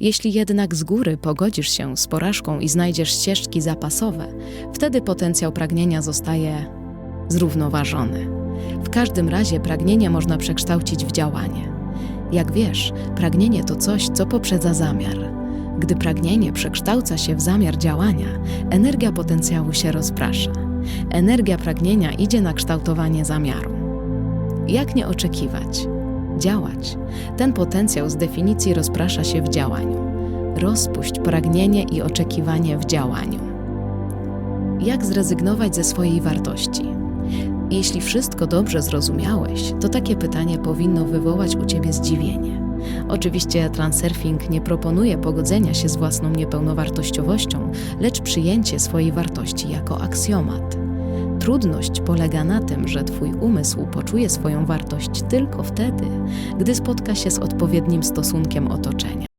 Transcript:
Jeśli jednak z góry pogodzisz się z porażką i znajdziesz ścieżki zapasowe, wtedy potencjał pragnienia zostaje zrównoważony. W każdym razie pragnienie można przekształcić w działanie. Jak wiesz, pragnienie to coś, co poprzedza zamiar. Gdy pragnienie przekształca się w zamiar działania, energia potencjału się rozprasza. Energia pragnienia idzie na kształtowanie zamiaru. Jak nie oczekiwać? Działać. Ten potencjał z definicji rozprasza się w działaniu. Rozpuść pragnienie i oczekiwanie w działaniu. Jak zrezygnować ze swojej wartości? Jeśli wszystko dobrze zrozumiałeś, to takie pytanie powinno wywołać u ciebie zdziwienie. Oczywiście transurfing nie proponuje pogodzenia się z własną niepełnowartościowością, lecz przyjęcie swojej wartości jako aksjomat. Trudność polega na tym, że Twój umysł poczuje swoją wartość tylko wtedy, gdy spotka się z odpowiednim stosunkiem otoczenia.